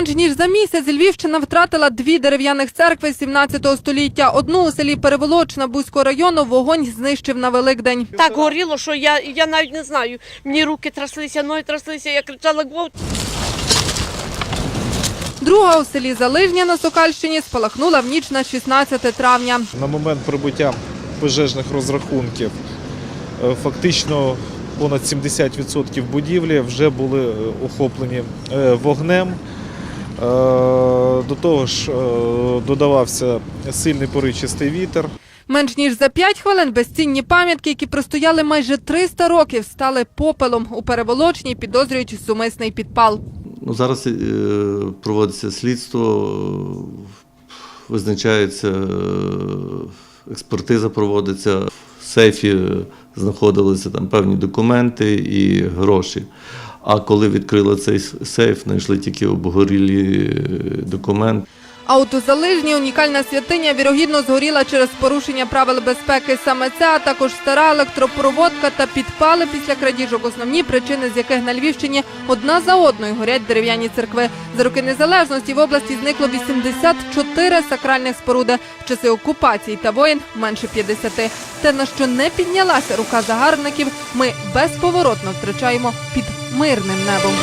Менш ніж за місяць Львівщина втратила дві дерев'яних церкви 17 століття. Одну у селі Переволочна Бузького району вогонь знищив на Великдень. Так горіло, що я, я навіть не знаю. Мені руки тряслися, ноги тряслися, я кричала гвалт. Друга у селі Залижня на Сокальщині спалахнула в ніч на 16 травня. На момент прибуття пожежних розрахунків е, фактично понад 70% будівлі вже були е, охоплені е, вогнем. Е, До того ж, е, додавався сильний поричистий вітер. Менш ніж за 5 хвилин безцінні пам'ятки, які простояли майже 300 років, стали попелом. У Переволочній підозрюють сумисний підпал. Ну, зараз е, проводиться слідство, визначається експертиза проводиться. В сейфі знаходилися там певні документи і гроші. А коли відкрили цей сейф, знайшли тільки обгорілі е, документи. А от у Залижній унікальна святиня вірогідно згоріла через порушення правил безпеки. Саме це, а також стара електропроводка та підпали після крадіжок. Основні причини, з яких на Львівщині одна за одною горять дерев'яні церкви. За роки незалежності в області зникло 84 сакральних споруди. В часи окупації та воїн менше 50. Те, на що не піднялася рука загарбників, ми безповоротно втрачаємо під мирним небом.